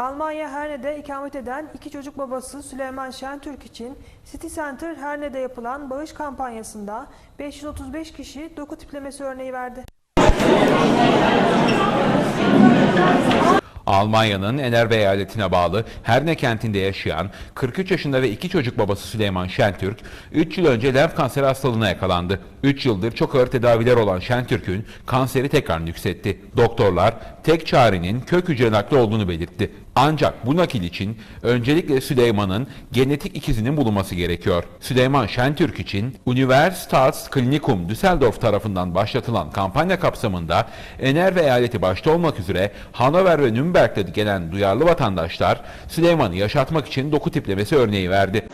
Almanya Herne'de ikamet eden iki çocuk babası Süleyman Şentürk için City Center Herne'de yapılan bağış kampanyasında 535 kişi doku tiplemesi örneği verdi. Almanya'nın Enerbe eyaletine bağlı Herne kentinde yaşayan 43 yaşında ve iki çocuk babası Süleyman Şentürk 3 yıl önce lenf kanseri hastalığına yakalandı. 3 yıldır çok ağır tedaviler olan Şentürk'ün kanseri tekrar yükseltti. Doktorlar tek çarenin kök hücre nakli olduğunu belirtti. Ancak bu nakil için öncelikle Süleyman'ın genetik ikizinin bulunması gerekiyor. Süleyman Şentürk için Universitätsklinikum Düsseldorf tarafından başlatılan kampanya kapsamında Enerve eyaleti başta olmak üzere Hanover ve Nürnberg'de gelen duyarlı vatandaşlar Süleyman'ı yaşatmak için doku tiplemesi örneği verdi.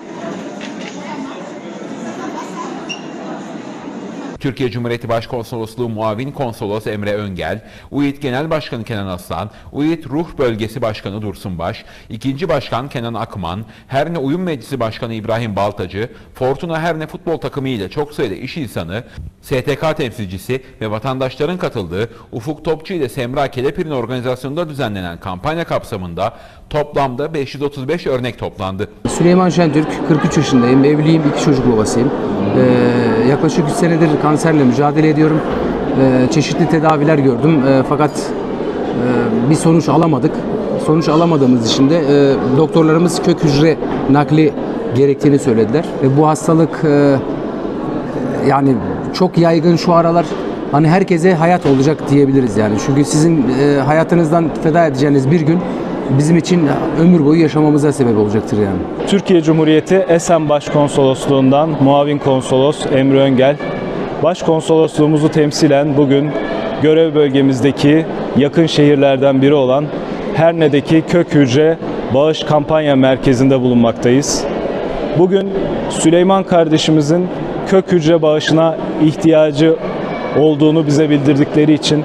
Türkiye Cumhuriyeti Başkonsolosluğu Muavin Konsolos Emre Öngel, UİT Genel Başkanı Kenan Aslan, UİT Ruh Bölgesi Başkanı Dursun Baş, İkinci Başkan Kenan Akman, Herne Uyum Meclisi Başkanı İbrahim Baltacı, Fortuna Herne futbol takımı ile çok sayıda iş insanı, STK temsilcisi ve vatandaşların katıldığı Ufuk Topçu ile Semra Kelepir'in organizasyonunda düzenlenen kampanya kapsamında toplamda 535 örnek toplandı. Süleyman Şentürk, 43 yaşındayım, evliyim, iki çocuk babasıyım. Ee, yaklaşık 3 senedir kanserle mücadele ediyorum. Ee, çeşitli tedaviler gördüm Ee, fakat e, bir sonuç alamadık. Sonuç alamadığımız için de e, doktorlarımız kök hücre nakli gerektiğini söylediler. Ve bu hastalık e, yani çok yaygın şu aralar hani herkese hayat olacak diyebiliriz yani. Çünkü sizin e, hayatınızdan feda edeceğiniz bir gün bizim için ömür boyu yaşamamıza sebep olacaktır yani. Türkiye Cumhuriyeti Esen Başkonsolosluğundan muavin konsolos Emre Öngel, Başkonsolosluğumuzu temsilen bugün görev bölgemizdeki yakın şehirlerden biri olan Herne'deki kök hücre bağış kampanya merkezinde bulunmaktayız. Bugün Süleyman kardeşimizin kök hücre bağışına ihtiyacı olduğunu bize bildirdikleri için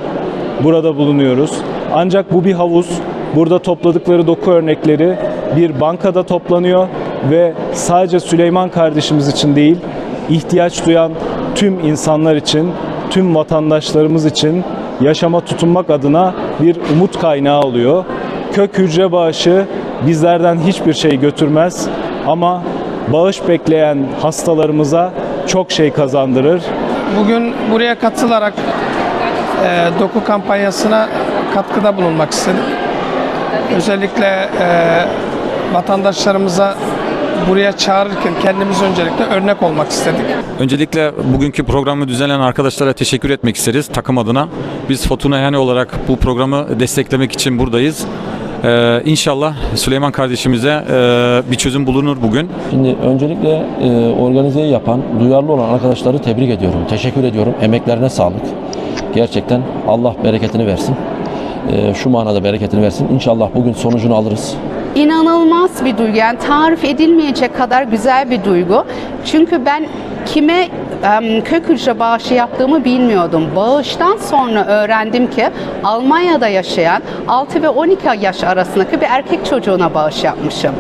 burada bulunuyoruz. Ancak bu bir havuz. Burada topladıkları doku örnekleri bir bankada toplanıyor ve sadece Süleyman kardeşimiz için değil, ihtiyaç duyan tüm insanlar için, tüm vatandaşlarımız için yaşama tutunmak adına bir umut kaynağı oluyor. Kök hücre bağışı bizlerden hiçbir şey götürmez ama bağış bekleyen hastalarımıza çok şey kazandırır. Bugün buraya katılarak e, doku kampanyasına katkıda bulunmak istedim. Özellikle e, vatandaşlarımıza buraya çağırırken kendimiz öncelikle örnek olmak istedik. Öncelikle bugünkü programı düzenleyen arkadaşlara teşekkür etmek isteriz takım adına. Biz Fortuna Yani olarak bu programı desteklemek için buradayız. Ee, inşallah Süleyman kardeşimize e, bir çözüm bulunur bugün. Şimdi öncelikle e, organizeyi yapan, duyarlı olan arkadaşları tebrik ediyorum. Teşekkür ediyorum. Emeklerine sağlık. Gerçekten Allah bereketini versin. E, şu manada bereketini versin. İnşallah bugün sonucunu alırız. İnanılmaz bir duygu. Yani tarif edilmeyecek kadar güzel bir duygu. Çünkü ben kime kök hücre bağışı yaptığımı bilmiyordum. Bağıştan sonra öğrendim ki Almanya'da yaşayan 6 ve 12 yaş arasındaki bir erkek çocuğuna bağış yapmışım.